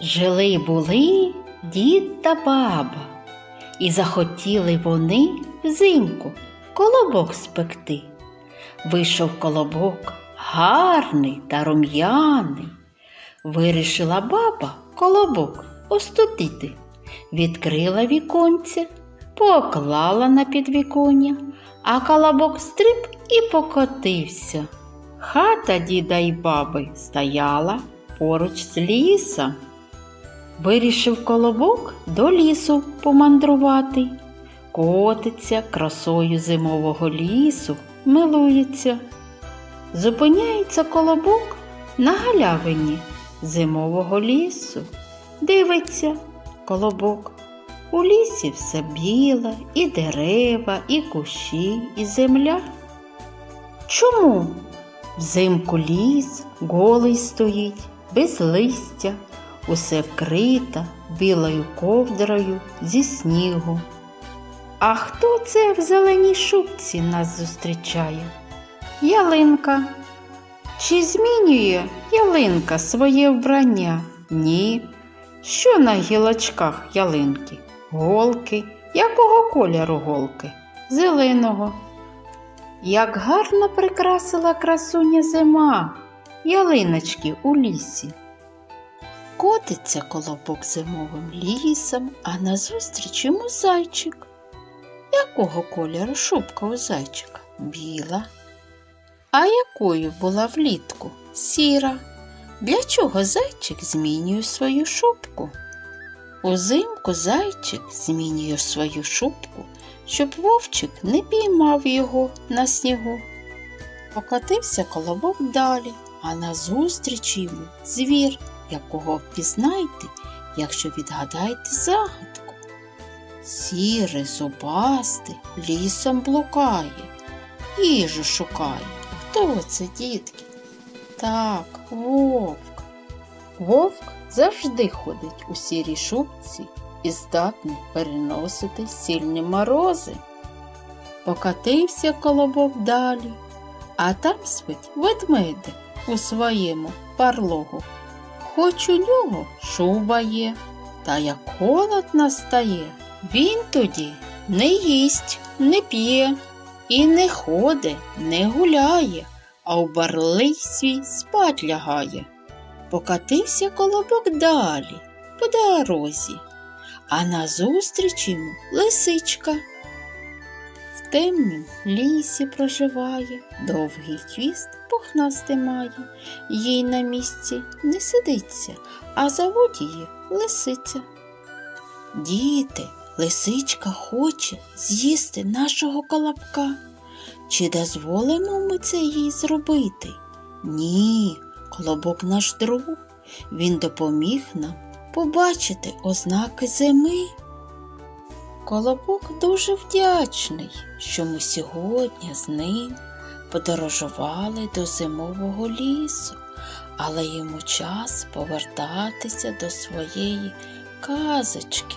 Жили були дід та баба, і захотіли вони взимку колобок спекти. Вийшов колобок гарний та рум'яний. Вирішила баба колобок остудити. Відкрила віконце, поклала на підвіконня, а колобок стриб і покотився. Хата діда й баби стояла поруч з лісом. Вирішив колобок до лісу помандрувати. Котиться красою зимового лісу, милується. Зупиняється колобок на галявині зимового лісу. Дивиться колобок. У лісі все біле, і дерева, і кущі, і земля. Чому? Взимку ліс голий стоїть, без листя, усе вкрита білою ковдрою зі снігу. А хто це в зеленій шубці нас зустрічає? Ялинка. Чи змінює ялинка своє вбрання? Ні. Що на гілочках ялинки? Голки. Якого кольору голки? Зеленого. Як гарно прикрасила красуня зима, ялиночки у лісі. Котиться колобок зимовим лісом, а назустріч йому зайчик. Якого кольору шубка у зайчика? Біла. А якою була влітку? Сіра. Для чого зайчик змінює свою шубку? Узимку зайчик змінює свою шубку, щоб вовчик не піймав його на снігу. Покотився колобок далі, а назустріч йому звір, якого впізнаєте, якщо відгадаєте загадку. Сірий, зубастий, лісом блукає, їжу шукає. Хто це, дітки? Так, вовк. Вовк завжди ходить у сірій шубці і здатний переносити сильні морози. Покатився колобок далі, а там спить ведмедик у своєму парлогу. Хоч у нього шуба є, та як холод настає, він тоді не їсть, не п'є і не ходить, не гуляє, а у барлий свій спать лягає. Покатився колобок далі, по дорозі, а назустріч йому лисичка. Темнім лісі проживає, довгий хвіст пухнастий має, їй на місці не сидиться, а зовуть її лисиця. Діти, лисичка хоче з'їсти нашого колобка. Чи дозволимо ми це їй зробити? Ні, колобок наш друг, він допоміг нам побачити ознаки зими. Колобок дуже вдячний, що ми сьогодні з ним подорожували до зимового лісу, але йому час повертатися до своєї казочки.